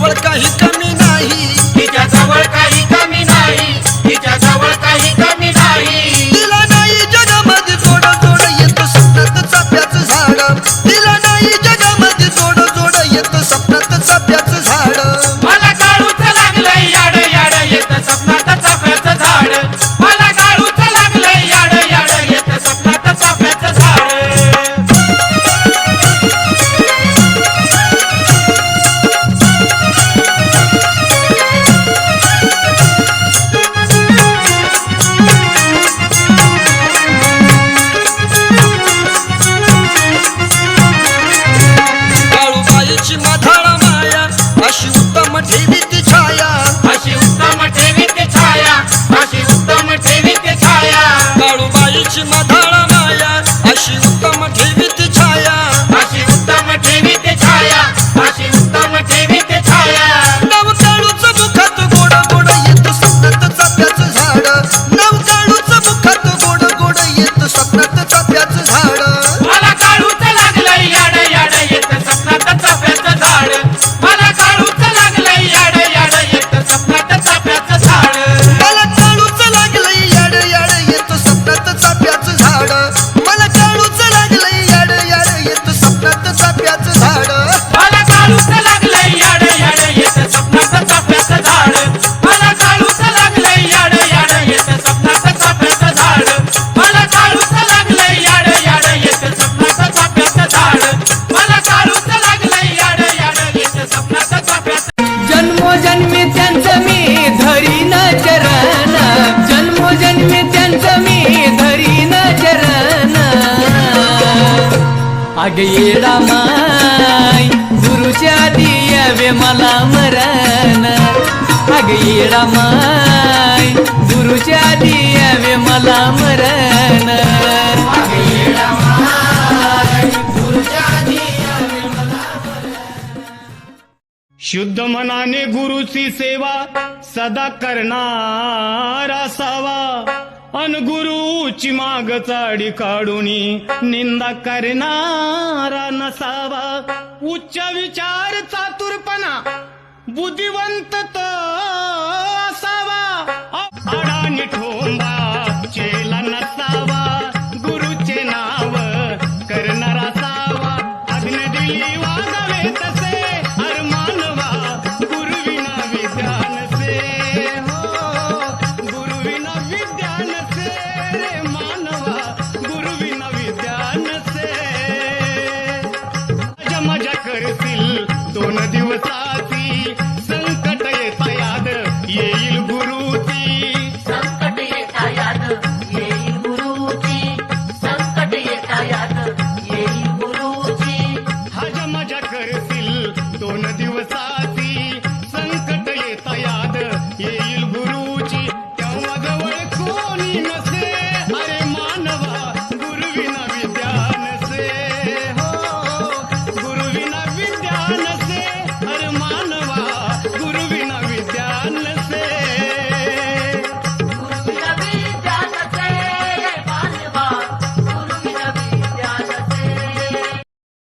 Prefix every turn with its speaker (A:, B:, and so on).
A: what it's अग ये रामाय गुरुच्या दियावे मला मरण. अग ये रामाय गुरुच्या दियावे मला मरण.
B: शुद्ध मनाने गुरुची सेवा सदा करणार असावा. अनगुरूची माग चाडी काढून निंदा करणारा नसावा. उच्च विचार चातुरपणा बुद्धिवंत असावा. अडाणी ठोंबा